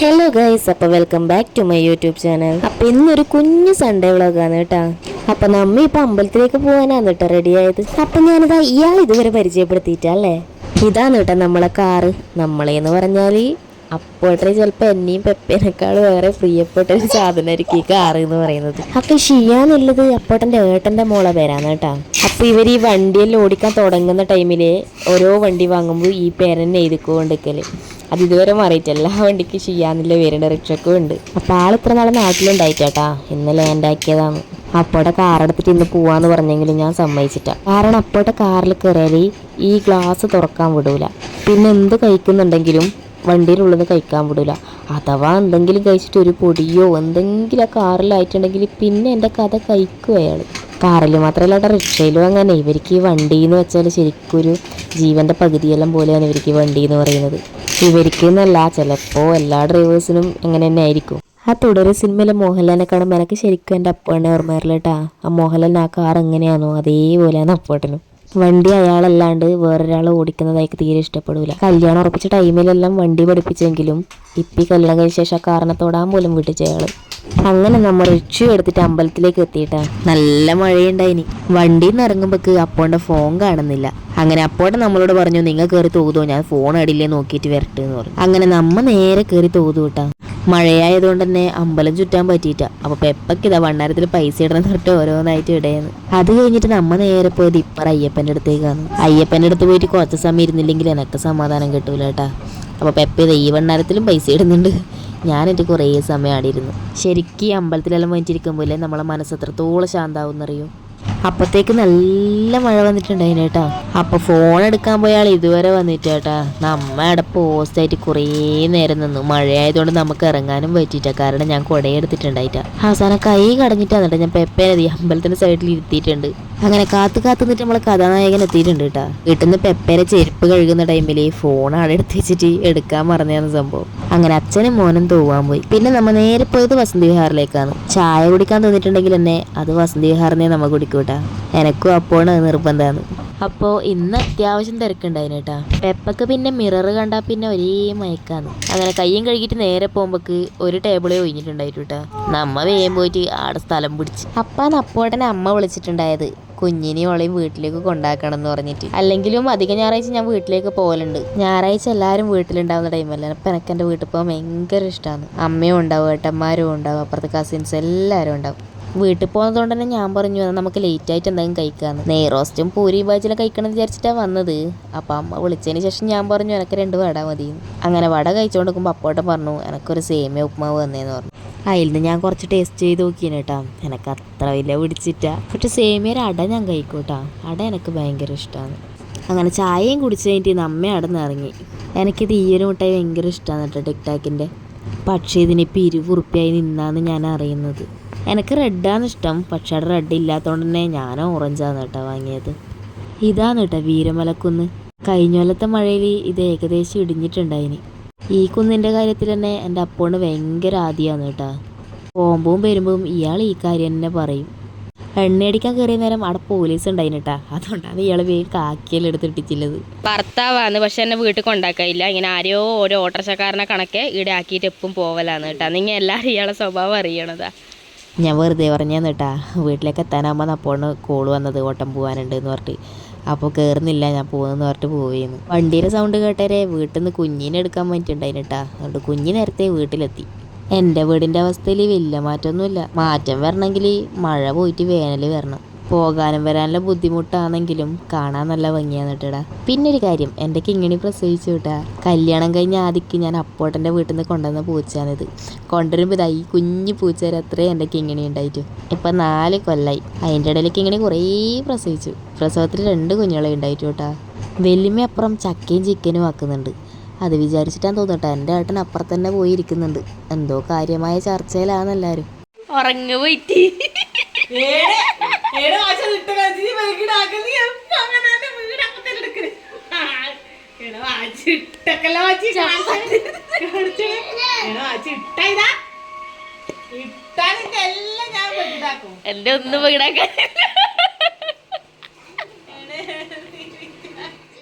Hello guys അപ്പോൾ welcome back to my YouTube channel അപ്പോൾ ഇന്നൊരു കുഞ്ഞു സൺഡേ വ്ളോഗാണ് കേട്ടോ. അപ്പോൾ നമ്മ ഇപ്പോൾ അമ്പലത്തിലേക്ക് പോകാനാണ് കേട്ടോ റെഡി ആയത്. അപ്പം ഞാനിതാ ഇയാൾ ഇതുവരെ പരിചയപ്പെടുത്തിയിട്ടല്ലേ ഇതാണ് കേട്ടോ നമ്മളെ കാറ് നമ്മളെന്ന് പറഞ്ഞാൽ അപ്പോട്ടെ ചിലപ്പോൾ എന്നെയും പെപ്പേനേക്കാൾ വേറെ പ്രിയപ്പെട്ട ഒരു സാധനമായിരിക്കും ഈ കാറ് എന്ന് പറയുന്നത്. അപ്പോൾ ഷിയാന്നുള്ളത് അപ്പോട്ടന്റെ ഏട്ടന്റെ മോളെ പേരാണ് കേട്ടോ. അപ്പോൾ ഇവർ ഈ വണ്ടിയെല്ലാം ഓടിക്കാൻ തുടങ്ങുന്ന ടൈമിൽ ഓരോ വണ്ടി വാങ്ങുമ്പോൾ ഈ പേരെന്നെ എഴുതിക്കൊണ്ടിരിക്കൽ. അത് ഇതുവരെ മാറിയിട്ട് എല്ലാ വണ്ടിക്ക് ചെയ്യാന്നില്ല പേരുണ്ട് റിക്ഷക്കും ഉണ്ട്. അപ്പോൾ ആൾ ഇത്ര നാളെ നാട്ടിലുണ്ടായിട്ടാ ഇന്ന് ലാൻഡ് ആക്കിയതാണ്. അപ്പോടെ കാറെടുത്തിട്ട് ഇന്ന് പോവാന്ന് പറഞ്ഞെങ്കിലും ഞാൻ സമ്മതിച്ചിട്ടാ. കാരണം അപ്പോടെ കാറിൽ കയറിയാൽ ഈ ഗ്ലാസ് തുറക്കാൻ വിടൂല. പിന്നെ എന്ത് കഴിക്കുന്നുണ്ടെങ്കിലും വണ്ടിയിലുള്ളത് കഴിക്കാൻ വിടൂല. അഥവാ എന്തെങ്കിലും കഴിച്ചിട്ട് ഒരു പൊടിയോ എന്തെങ്കിലും ആ കാറിലായിട്ടുണ്ടെങ്കിൽ പിന്നെ എന്റെ കഥ കഴിക്കും അയാൾ കാറിൽ മാത്രമല്ല കേട്ടോ റിക്ഷയിലും അങ്ങനെ. ഇവർക്ക് ഈ വണ്ടി എന്ന് വെച്ചാൽ ശരിക്കും ഒരു ജീവന്റെ പകുതിയെല്ലാം പോലെയാണ് ഇവർക്ക് വണ്ടി എന്ന് പറയുന്നത്. ഇവർക്ക് എന്നല്ല ചിലപ്പോൾ എല്ലാ ഡ്രൈവേഴ്സിനും അങ്ങനെ തന്നെ ആയിരിക്കും. ആ തുടരെ സിനിമയിലെ മോഹൻലാലിനെ കാണുമ്പോൾ എനിക്ക് ശരിക്കും എന്റെ അപ്പേണ്ണെ ഓർമ്മ വരില്ല കേട്ടാ. ആ മോഹൻലാലിന് ആ കാർ എങ്ങനെയാണോ അതേപോലെയാണ് അപ്പോട്ടനും വണ്ടി അയാളല്ലാണ്ട് വേറൊരാൾ ഓടിക്കുന്നതായി തീരെ ഇഷ്ടപ്പെടില്ല കല്യാണം ഉറപ്പിച്ച ടൈമിലെല്ലാം വണ്ടി പഠിപ്പിച്ചെങ്കിലും ഇപ്പി കല്യാണം കഴിഞ്ഞ ശേഷം ആ കാരണത്തോടാൻ തൊടാൻ പോലും വിട്ടിച്ച അയാൾ അങ്ങനെ നമ്മൾ റിക്ഷ എടുത്തിട്ട് അമ്പലത്തിലേക്ക് എത്തിയിട്ടാ. നല്ല മഴയുണ്ടായിനി. വണ്ടിയിൽ നിന്ന് ഇറങ്ങുമ്പോക്ക് അപ്പോന്റെ ഫോൺ കാണുന്നില്ല. അങ്ങനെ അപ്പോടെ നമ്മളോട് പറഞ്ഞു നിങ്ങൾ കയറി തോതോ ഞാൻ ഫോൺ അടിയിലേ നോക്കിയിട്ട് വരട്ടെ എന്ന് പറഞ്ഞു. അങ്ങനെ നമ്മ നേരെ കയറി തോതു കേട്ടാ. മഴയായതുകൊണ്ട് തന്നെ അമ്പലം ചുറ്റാൻ പറ്റിയിട്ട. അപ്പൊ പെപ്പക്ക് വണ്ണാരത്തിൽ പൈസ ഇടണം തൊട്ട് ഓരോന്നായിട്ട് ഇടയെന്ന് അത് കഴിഞ്ഞിട്ട് നമ്മ നേരെ പോയത് ഇപ്പറ അയ്യപ്പന്റെ അടുത്തേക്കാണ്. അയ്യപ്പന്റെ അടുത്ത് പോയിട്ട് കുറച്ച് സമയം ഇരുന്നില്ലെങ്കിൽ എനക്ക് സമാധാനം കിട്ടൂല കേട്ടാ അപ്പൊ പെപ്പ ഇത് ഈ വണ്ണാരത്തിലും പൈസ ഇടുന്നുണ്ട്. ഞാനെന്റെ കുറേ സമയം ആടിയിരുന്നു. ശരിക്കും ഈ അമ്പലത്തിലെല്ലാം വന്നിട്ടിരിക്കുമ്പോൾ നമ്മളെ മനസ്സ് എത്രത്തോളം ശാന്താവുന്നറിയോ? അപ്പത്തേക്ക് നല്ല മഴ വന്നിട്ടുണ്ടായിന് കേട്ടോ. അപ്പൊ ഫോൺ എടുക്കാൻ പോയ ആൾ ഇതുവരെ വന്നിട്ട് കേട്ടാ. നമ്മ അവിടെ പോസ്റ്റായിട്ട് കുറേ നേരം നിന്നു. മഴയായതുകൊണ്ട് നമുക്ക് ഇറങ്ങാനും പറ്റിയിട്ട കാരണം ഞാൻ കുടയെടുത്തിട്ടുണ്ടായിട്ട. അവസാനം കൈ കടഞ്ഞിട്ടാ എന്നിട്ട് ഞാൻ പെപ്പേനെ അമ്പലത്തിന്റെ സൈഡിൽ ഇരുത്തിയിട്ടുണ്ട്. അങ്ങനെ കാത്തു കാത്തു നിന്നിട്ട് നമ്മളെ കഥാനായകൻ എത്തിയിട്ടുണ്ട് കേട്ടാ. വീട്ടിൽ പെപ്പേരെ ചെരുപ്പ് കഴുകുന്ന ടൈമിൽ ഫോൺ അവിടെ എടുത്ത് വെച്ചിട്ട് എടുക്കാൻ മറന്നതാണ് സംഭവം. അങ്ങനെ അച്ഛനും മോനും തൂവാൻ പോയി. പിന്നെ നമ്മൾ നേരെ പോയത് വസന്തി വിഹാറിലേക്കാണ്. ചായ കുടിക്കാൻ തോന്നിയിട്ടുണ്ടെങ്കിൽ തന്നെ അത് വസന്തി വിഹാറിനെ നമ്മ കുടിക്കൂട്ടാ എനക്കും അപ്പോഴും അത് നിർബന്ധമാണ് അപ്പോൾ ഇന്ന് അത്യാവശ്യം തിരക്കുണ്ടായിന് കേട്ടാ. പെപ്പക്ക് പിന്നെ മിറർ കണ്ടാൽ പിന്നെ ഒരേ മയക്കാന്ന് അങ്ങനെ കയ്യും കഴുകിയിട്ട് നേരെ പോകുമ്പോക്ക് ഒരു ടേബിളേ ഒഴിഞ്ഞിട്ടുണ്ടായിട്ട് കേട്ടാ. നമ്മ വേഗം പോയിട്ട് ആടെ സ്ഥലം പിടിച്ച്. അപ്പാന്ന് അപ്പോടനെ അമ്മ വിളിച്ചിട്ടുണ്ടായത്. കുഞ്ഞിനെയും ഓളെയും വീട്ടിലേക്ക് കൊണ്ടാക്കണം എന്ന് പറഞ്ഞിട്ട്. അല്ലെങ്കിലും അധികം ഞായറാഴ്ച ഞാൻ വീട്ടിലേക്ക് പോകലുണ്ട് ഞായറാഴ്ച എല്ലാവരും വീട്ടിലുണ്ടാവുന്ന ടൈമല്ലേ അപ്പം എനിക്ക് എന്റെ വീട്ടിൽ പോകാൻ ഭയങ്കര ഇഷ്ടമാണ് അമ്മയും ഉണ്ടാവും ഏട്ടന്മാരും ഉണ്ടാവും അപ്പുറത്തെ കസിൻസ് എല്ലാവരും ഉണ്ടാവും. വീട്ടിൽ പോകുന്നതുകൊണ്ട് തന്നെ ഞാൻ പറഞ്ഞു "എന്നാ നമുക്ക് ലേറ്റ് ആയിട്ട് എന്തെങ്കിലും കഴിക്കാന്ന്. നെയ്റോസ്റ്റും പൂരി ബാജിലും കഴിക്കണം എന്ന് വിചാരിച്ചിട്ടാണ് വന്നത്. അപ്പം അമ്മ വിളിച്ചതിന് ശേഷം ഞാൻ പറഞ്ഞു എനിക്ക് രണ്ട് വട മതി അങ്ങനെ വട കഴിച്ചുകൊണ്ട് നിൽക്കുമ്പോൾ അപ്പോട്ടൻ പറഞ്ഞു എനിക്കൊരു സേമിയ ഉപ്മാവ് വന്നേന്ന് പറഞ്ഞു. അതിൽ നിന്ന് ഞാൻ കുറച്ച് ടേസ്റ്റ് ചെയ്ത് നോക്കിയാണ് കേട്ടോ. എനിക്ക് അത്ര വലിയ പിടിച്ചിട്ട പക്ഷെ സേമിയയുടെ അട ഞാൻ കഴിക്കൂട്ടാ അട എനിക്ക് ഭയങ്കര ഇഷ്ടമാണ് അങ്ങനെ ചായയും കുടിച്ച് കഴിഞ്ഞിട്ട് നമ്മ അവിടെ നിന്ന് ഇറങ്ങി. എനിക്കിത് ഈ ഒരു മിഠായി ഭയങ്കര ഇഷ്ടമാണ് കേട്ടോ ടിക്ടാക്കിന്റെ. പക്ഷേ ഇതിനിപ്പോൾ ഇരുപത് ഉറുപ്പ്യായി നിന്നാന്ന് ഞാൻ അറിയുന്നത്. എനിക്ക് റെഡാണ് ഇഷ്ടം. പക്ഷെ അവിടെ റെഡ് ഇല്ലാത്തതുകൊണ്ട് തന്നെ ഞാൻ ഓറഞ്ചാണ് കേട്ടോ വാങ്ങിയത്. ഇതാണ് കേട്ടോ വീരമലക്കുന്ന്. കഴിഞ്ഞ കൊല്ലത്തെ മഴയിൽ ഇത് ഏകദേശം ഇടിഞ്ഞിട്ടുണ്ടായിന്. ഈ കുന്നിന്റെ കാര്യത്തിൽ തന്നെ എന്റെ അപ്പോണ് ഭയങ്കര ആദ്യമാണ് കേട്ടോ. പോകുമ്പോൾ വരുമ്പോഴും ഇയാൾ ഈ കാര്യം തന്നെ പറയും. എണ്ണയടിക്കാൻ കയറിയ നേരം അവിടെ പോലീസ് ഉണ്ടായിന് കേട്ടാ. അതുകൊണ്ടാണ് ഇയാൾ വേഗം കാക്കിയെല്ലാം എടുത്തിട്ടിച്ചില്ലത് ഭർത്താവാണ് പക്ഷെ എന്നെ വീട്ടിൽ കൊണ്ടാക്കില്ല ഇങ്ങനെ ആരെയോ ഓരോ ഓട്ടർച്ചക്കാരനെ കണക്കെ ഇവിടെ ആക്കിയിട്ട് എപ്പം പോവലാന്ന് കേട്ടാ. നിങ്ങൾ എല്ലാവരും ഇയാളെ സ്വഭാവം അറിയണതാ. ഞാൻ വെറുതെ പറഞ്ഞാന്ന് കേട്ടാ വീട്ടിലേക്ക് എത്താനാകുമ്പോൾ അപ്പോഴാണ് കോൾ വന്നത് ഓട്ടം പോകാനുണ്ട് എന്ന് പറഞ്ഞിട്ട്. അപ്പോൾ കയറുന്നില്ല ഞാൻ പോകുന്നെന്ന് പറഞ്ഞിട്ട് പോവുകയെന്ന് വണ്ടിയുടെ സൗണ്ട് കേട്ടേരെ വീട്ടിൽ നിന്ന് കുഞ്ഞിനെ എടുക്കാൻ വേണ്ടിയിട്ടുണ്ടായിന് കേട്ടാ അതുകൊണ്ട് കുഞ്ഞ് നേരത്തെ വീട്ടിലെത്തി. എന്റെ വീടിന്റെ അവസ്ഥയിൽ വലിയ മാറ്റമൊന്നുമില്ല മാറ്റം വരണമെങ്കിൽ മഴ പോയിട്ട് വേനൽ വരണം. പോകാനും വരാനുള്ള ബുദ്ധിമുട്ടാണെങ്കിലും കാണാൻ നല്ല ഭംഗിയാണ് കേട്ടടാ പിന്നെ ഒരു കാര്യം എന്റെ കിങ്ങിണി പ്രസവിച്ചു കേട്ടാ. കല്യാണം കഴിഞ്ഞ ആദ്യക്ക് ഞാൻ അപ്പോട്ടന്റെ വീട്ടിൽ നിന്ന് കൊണ്ടുവന്ന പൂച്ചയാണിത്. കൊണ്ടുവരുമ്പോൾ ഇതായി കുഞ്ഞു പൂച്ച വരെ അത്രയും എന്റെ കിങ്ങിണി ഉണ്ടായിട്ടു. ഇപ്പം നാല് കൊല്ലായി. അതിന്റെ ഇടയിൽ കിങ്ങിണി കുറേ പ്രസവിച്ചു. പ്രസവത്തിൽ രണ്ട് കുഞ്ഞുങ്ങളെ ഉണ്ടായിട്ടു കേട്ടാ. വെല്ലുമ്മയപ്പുറം ചക്കയും ചിക്കനും ആക്കുന്നുണ്ട്. അത് വിചാരിച്ചിട്ടാണ് തോന്നട്ടെ എന്റെ ഏട്ടൻ അപ്പുറത്ത് തന്നെ പോയി ഇരിക്കുന്നുണ്ട്. എന്തോ കാര്യമായ ചർച്ചയിലാണ് എല്ലാവരും. ഉറങ്ങു പോയിട്ട് എന്റെ ഒന്നും വീടാക്കാൻ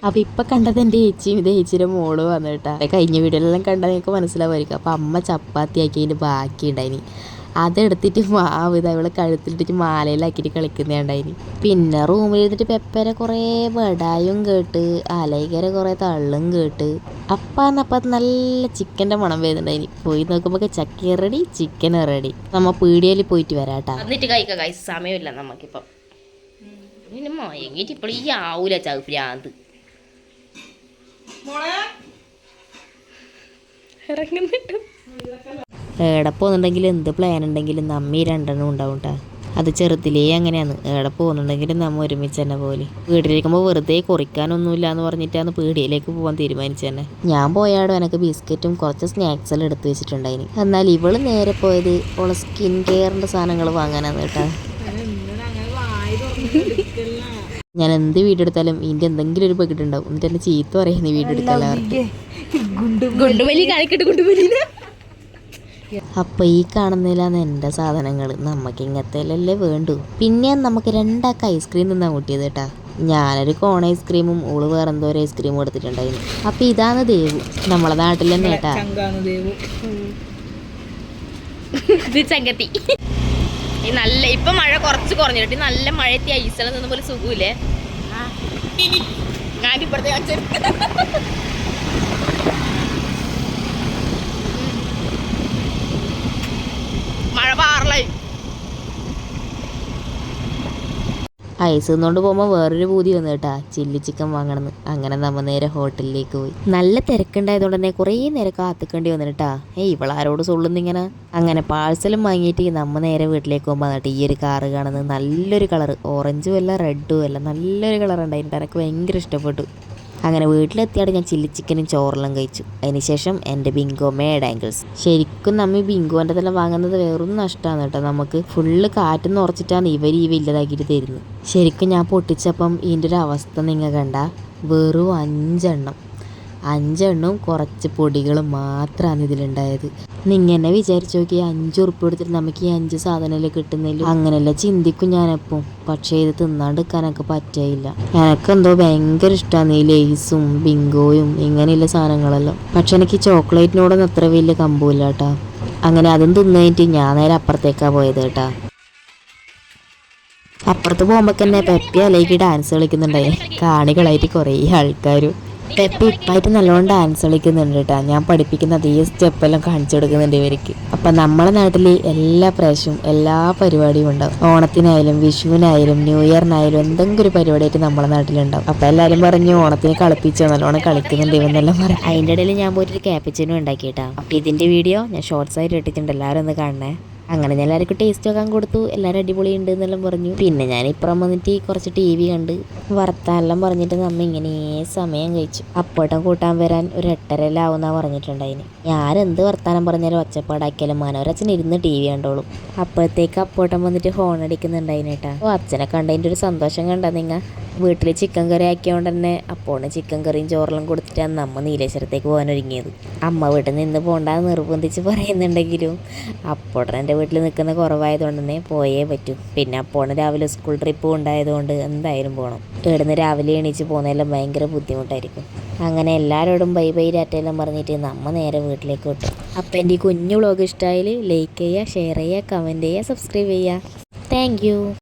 അപ്പോൾ ഇപ്പം കണ്ടത് എന്റെ ഏച്ചിയും ഇത് ഏച്ചിയുടെ മോൾ വന്നിട്ടാ. കഴിഞ്ഞ വീഡിയോയിലെല്ലാം കണ്ടാൽ നിങ്ങൾക്ക് മനസ്സിലാവുമായിരിക്കും. അപ്പോൾ അമ്മ ചപ്പാത്തി ആക്കി അതിന്റെ ബാക്കി ഉണ്ടായിനി അതെടുത്തിട്ട് മാവ് ഇത് അവളെ കഴുത്തിലിട്ടിട്ട് മാലയിലാക്കിയിട്ട് കളിക്കുന്നതുണ്ടായിനി പിന്നെ റൂമിൽ ഇരുന്നിട്ട് പെപ്പരെ കുറേ വടായും കേട്ട് അലൈകര കുറേ തള്ളും കേട്ട്. അപ്പാന്നപ്പം നല്ല ചിക്കന്റെ മണം വരുന്നുണ്ടായിന്. പോയി നോക്കുമ്പോൾ ചക്ക റെഡി ചിക്കൻ റെഡി. നമ്മ പീടിയയിൽ പോയിട്ട് വരാട്ടാ. എന്നിട്ട് കഴിക്കാം കഴിച്ച സമയമില്ല നമുക്കിപ്പം. പിന്നെ മയങ്ങിട്ട് ഇപ്പോൾ ഈ ആവൂല ചാവ് ഭ്രാന്ത് ഏടെ പോകുന്നുണ്ടെങ്കിൽ എന്ത് പ്ലാൻ ഉണ്ടെങ്കിലും നമ്മ രണ്ടെണ്ണം ഉണ്ടാവും അത് ചെറുതിലേ അങ്ങനെയാണ്. ഏടെ പോകുന്നുണ്ടെങ്കിലും നമ്മ ഒരുമിച്ച് തന്നെ പോലെ വീട്ടിലിരിക്കുമ്പോൾ വെറുതെ കുറിക്കാനൊന്നുമില്ല എന്ന് പറഞ്ഞിട്ടാണ് പീടിയയിലേക്ക് പോകാൻ തീരുമാനിച്ചു തന്നെ ഞാൻ പോയാടും എനിക്ക് ബിസ്ക്കറ്റും കുറച്ച് സ്നാക്സ് എല്ലാം എടുത്തു വെച്ചിട്ടുണ്ടായിന്. എന്നാൽ ഇവൾ നേരെ പോയത് ഓളെ സ്കിൻ കെയറിന്റെ സാധനങ്ങൾ വാങ്ങാനാണ് കേട്ടാ. ഞാൻ എന്ത് വീഡിയോ എടുത്താലും ഇതിന്റെ എന്തെങ്കിലും ഒരു പെക്കിട്ട് ഉണ്ടാവും. എന്നിട്ട് എന്നെ ചീത്ത പറയുന്ന വീഡിയോ എടുക്കാൻ അപ്പൊ ഈ കാണുന്നതിലാണ് എന്റെ സാധനങ്ങൾ നമുക്ക് ഇങ്ങനത്തേലല്ലേ വേണ്ടു. പിന്നെ നമുക്ക് രണ്ടാൾക്ക് ഐസ്ക്രീം തിന്നാൻ കൂട്ടിയത് കേട്ടാ. ഞാനൊരു കോൺ ഐസ്ക്രീമും ഓൾ വേറെ എന്തോ ഒരു ഐസ്ക്രീമും എടുത്തിട്ടുണ്ടായിരുന്നു അപ്പൊ ഇതാണ് ദേവു. നമ്മളെ നാട്ടിൽ തന്നെ കേട്ടാ ഇത് ചങ്കത്തി. ഈ നല്ല ഇപ്പൊ മഴ കുറച്ച് കുറഞ്ഞിട്ട് നല്ല മഴയത്തി ഐസ്ലം നിന്ന പോലെ സുഖമില്ലേ? ഞാൻ ഇപ്പഴത്തെ കാണിച്ചു മഴ പാറലായി ഐസ് നിന്നുകൊണ്ട് പോകുമ്പോൾ വേറൊരു പൂതി വന്നു കേട്ടാ. ചില്ലി ചിക്കൻ വാങ്ങണമെന്ന് അങ്ങനെ നമ്മൾ നേരെ ഹോട്ടലിലേക്ക് പോയി. നല്ല തിരക്കുണ്ടായതുകൊണ്ട് തന്നെ കുറേ നേരം കാത്തിക്കേണ്ടി വന്നു കേട്ടാ. ഏയ് ഇവളാരോട് സൊള്ളുന്നിങ്ങനെ അങ്ങനെ പാഴ്സലും വാങ്ങിയിട്ട് നമ്മ നേരെ വീട്ടിലേക്ക് പോകുമ്പോൾ എന്നിട്ട് ഈ ഒരു കാറ് കാണുന്നത്. നല്ലൊരു കളർ ഓറഞ്ചും അല്ല റെഡും അല്ല. നല്ലൊരു കളർ ഉണ്ടായിട്ട് എനിക്ക് ഭയങ്കര ഇഷ്ടപ്പെട്ടു. അങ്ങനെ വീട്ടിലെത്തിയാണ് ഞാൻ ചില്ലി ചിക്കനും ചോറെല്ലാം കഴിച്ചു. അതിനുശേഷം എന്റെ ബിങ്കോ മേഡ് ആങ്കിൾസ് ശരിക്കും നമ്മൾ ഈ ബിങ്കോന്റെ തന്നെ വാങ്ങുന്നത് വേറൊന്നും നഷ്ടമാണ് കേട്ടോ. നമുക്ക് ഫുള്ള് കാറ്റെന്ന് ഉറച്ചിട്ടാണ് ഇവർ ഈ വലുതാക്കിയിട്ട് തരുന്നത്. ശരിക്കും ഞാൻ പൊട്ടിച്ചപ്പം ഇതിന്റെ ഒരു അവസ്ഥ നിങ്ങൾ കണ്ട. വെറും അഞ്ചെണ്ണം. അഞ്ചെണ്ണവും കുറച്ച് പൊടികൾ മാത്രമാണ് ഇതിലുണ്ടായത്. നിങ്ങനെ വിചാരിച്ചു നോക്കി അഞ്ച് ഉറുപ്പ് കൊടുത്തിട്ട് നമുക്ക് ഈ അഞ്ച് സാധനമല്ലേ കിട്ടുന്നില്ല അങ്ങനെയല്ല ചിന്തിക്കും ഞാനപ്പം. പക്ഷേ ഇത് തിന്നാണ്ടിരിക്കാനൊക്കെ പറ്റയില്ല. എനക്കെന്തോ ഭയങ്കര ഇഷ്ടമാണ് ഈ ലേസും ബിങ്കോയും ഇങ്ങനെയുള്ള സാധനങ്ങളെല്ലാം. പക്ഷെ എനിക്ക് ചോക്ലേറ്റിനോടൊന്നും അത്ര വലിയ കമ്പമില്ല കേട്ടോ അങ്ങനെ അതും തിന്നിട്ട് ഞാൻ നേരെ അപ്പുറത്തേക്കാണ് പോയത് കേട്ടാ. അപ്പുറത്ത് പോകുമ്പോൾ തന്നെ പെപ്പി അലേക്ക് ഡാൻസ് കളിക്കുന്നുണ്ടായി. കാണികളായിട്ട് കുറേ ആൾക്കാരും. പെപ്പി ഇപ്പായിട്ട് നല്ലോണം ഡാൻസ് കളിക്കുന്നുണ്ട് കേട്ടോ ഞാൻ പഠിപ്പിക്കുന്ന അതേ സ്റ്റെപ്പെല്ലാം കാണിച്ചു കൊടുക്കുന്നുണ്ട് ഇവർക്ക്. അപ്പം നമ്മളെ നാട്ടിൽ എല്ലാ പ്രാവശ്യവും എല്ലാ പരിപാടിയും ഉണ്ടാവും. ഓണത്തിനായാലും വിഷുവിനായാലും ന്യൂ ഇയറിനായാലും എന്തെങ്കിലും ഒരു പരിപാടിയായിട്ട് നമ്മളെ നാട്ടിലുണ്ടാവും. അപ്പം എല്ലാരും പറഞ്ഞു ഓണത്തിന് കളിപ്പിച്ചോ നല്ലോണം കളിക്കുന്നുണ്ട് ഇവന്നെല്ലാം പറയും അതിന്റെ ഇടയിൽ ഞാൻ പോയിട്ടൊരു ക്യാപ്പിച്ചിനും ഉണ്ടാക്കിയിട്ടാ. അപ്പൊ ഇതിന്റെ വീഡിയോ ഞാൻ ഷോർട്സ് ആയിട്ട് ഇട്ടിട്ടുണ്ട്. എല്ലാവരും ഒന്ന് കാണണേ. അങ്ങനെ ഞാൻ എല്ലാവർക്കും ടേസ്റ്റ് നോക്കാൻ കൊടുത്തു. എല്ലാവരും അടിപൊളി ഉണ്ട് എന്നെല്ലാം പറഞ്ഞു. പിന്നെ ഞാൻ ഇപ്പുറം വന്നിട്ട് കുറച്ച് ടി വി കണ്ട്. വർത്താനെല്ലാം പറഞ്ഞിട്ട് നമ്മ ഇങ്ങനെ സമയം കഴിച്ചു. അപ്പോട്ടം കൂട്ടാൻ വരാൻ ഒരു പറഞ്ഞിട്ടുണ്ട് പറഞ്ഞിട്ടുണ്ടായിന്. എന്ത് വർത്താനം പറഞ്ഞാലും ഒച്ചപ്പാടാക്കിയാലും മനോരച്ചൻ ഇരുന്ന് ടി വി കണ്ടോളും. അപ്പോഴത്തേക്ക് അപ്പോട്ടം വന്നിട്ട് ഫോൺ അടിക്കുന്നുണ്ടായിന് കേട്ടാ ഓ അച്ഛനെ കണ്ടതിന്റെ ഒരു സന്തോഷം കണ്ടാ നിങ്ങൾ വീട്ടിൽ ചിക്കൻ കറി ആക്കിയോണ്ട് തന്നെ അപ്പോണ് ചിക്കൻ കറിയും ചോറെല്ലാം കൊടുത്തിട്ടാണ് നമ്മ നീലേശ്വരത്തേക്ക് പോകാൻ ഒരുങ്ങിയത് അമ്മ വീട്ടിൽ നിന്ന് പോകണ്ടെന്ന് നിർബന്ധിച്ച് പറയുന്നുണ്ടെങ്കിലും അപ്പോട്ടൻ എന്റെ വീട്ടിൽ നിൽക്കുന്ന കുറവായതുകൊണ്ട് തന്നെ പോയേ പറ്റൂ. പിന്നെ പോണ രാവിലെ സ്കൂൾ ട്രിപ്പും ഉണ്ടായതുകൊണ്ട് എന്തായാലും പോകണം ഇവിടുന്ന് രാവിലെ എണീച്ച് പോകുന്നതെല്ലാം ഭയങ്കര ബുദ്ധിമുട്ടായിരിക്കും. അങ്ങനെ എല്ലാവരോടും ബൈ ബൈ രാറ്റയെല്ലാം പറഞ്ഞിട്ട് നമ്മ നേരെ വീട്ടിലേക്ക് വിട്ടു. അപ്പം എന്റെ ഈ കുഞ്ഞു വ്ളോഗ് ഇഷ്ടമായാൽ ലൈക്ക് ചെയ്യുക ഷെയർ ചെയ്യുക കമന്റ് ചെയ്യുക സബ്സ്ക്രൈബ് ചെയ്യുക. താങ്ക്